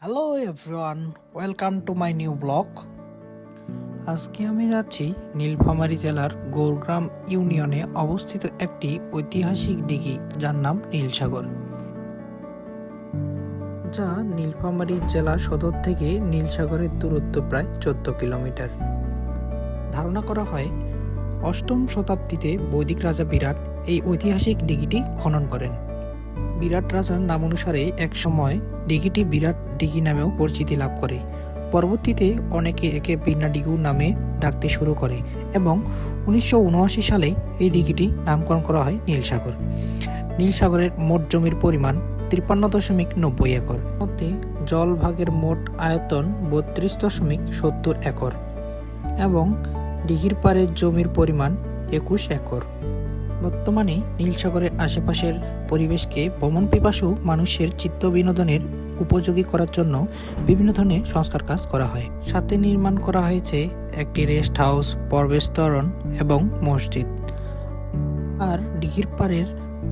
Hello everyone welcome to my new blog আজকে আমি যাচ্ছি নীলফামারী জেলার গৌরগ্রাম ইউনিয়নে অবস্থিত একটি ঐতিহাসিক দিঘি যার নাম নীলসাগর। যা নীলফামারী জেলা সদর থেকে নীলসাগরের দূরত্ব প্রায় চোদ্দ কিলোমিটার। ধারণা করা হয়, অষ্টম শতাব্দীতে বৈদিক রাজা বিরাট এই ঐতিহাসিক দিঘিটি খনন করেন। বিরাট রাজার নাম অনুসারে একসময় দিঘিটি বিরাট দিঘি নামেও পরিচিতি লাভ করে। পরবর্তীতে অনেকে একে বিনা ডিগু নামে ডাকতে শুরু করে এবং উনিশশো উনআশি সালে এই দিঘিটি নামকরণ করা হয় নীলসাগর। নীলসাগরের মোট জমির পরিমাণ তিপ্পান্ন দশমিক নব্বই একর। মধ্যে জলভাগের মোট আয়তন বত্রিশ দশমিক সত্তর একর এবং দিঘির পাড়ের জমির পরিমাণ একুশ একর। বর্তমানে নীলসাগরের আশেপাশের পরিবেশকে ভ্রমণ পিপাসু মানুষের চিত্ত বিনোদনের উপযোগী করার জন্য বিভিন্ন ধরনের সংস্কার কাজ করা হয়। সাথে নির্মাণ করা হয়েছে একটি রেস্ট হাউস পর্বেস্তরণ এবং মসজিদ। আর দিঘির পাড়ের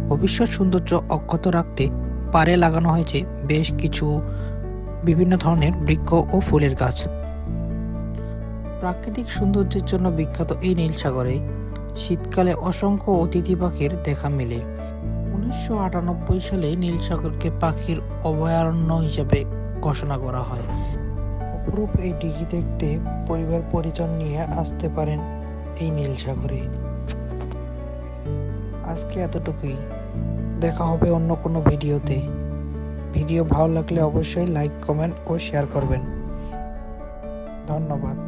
ভবিষ্যৎ সৌন্দর্য অক্ষত রাখতে পারে লাগানো হয়েছে বেশ কিছু বিভিন্ন ধরনের বৃক্ষ ও ফুলের গাছ। প্রাকৃতিক সৌন্দর্যের জন্য বিখ্যাত এই নীলসাগরে শীতকালে অসংখ্য অতিথি পাখির দেখা মেলে। উনিশশো আটানব্বই সালে নীলসাগরকে পাখির অভয়ারণ্য হিসেবে ঘোষণা করা হয়। অপরূপ এই দিঘি দেখতে পরিবার পরিজন নিয়ে আসতে পারেন এই নীলসাগরে। আজকে এতটুকুই। দেখা হবে অন্য কোনো ভিডিওতে। ভিডিও ভালো লাগলে অবশ্যই লাইক, কমেন্ট ও শেয়ার করবেন। ধন্যবাদ।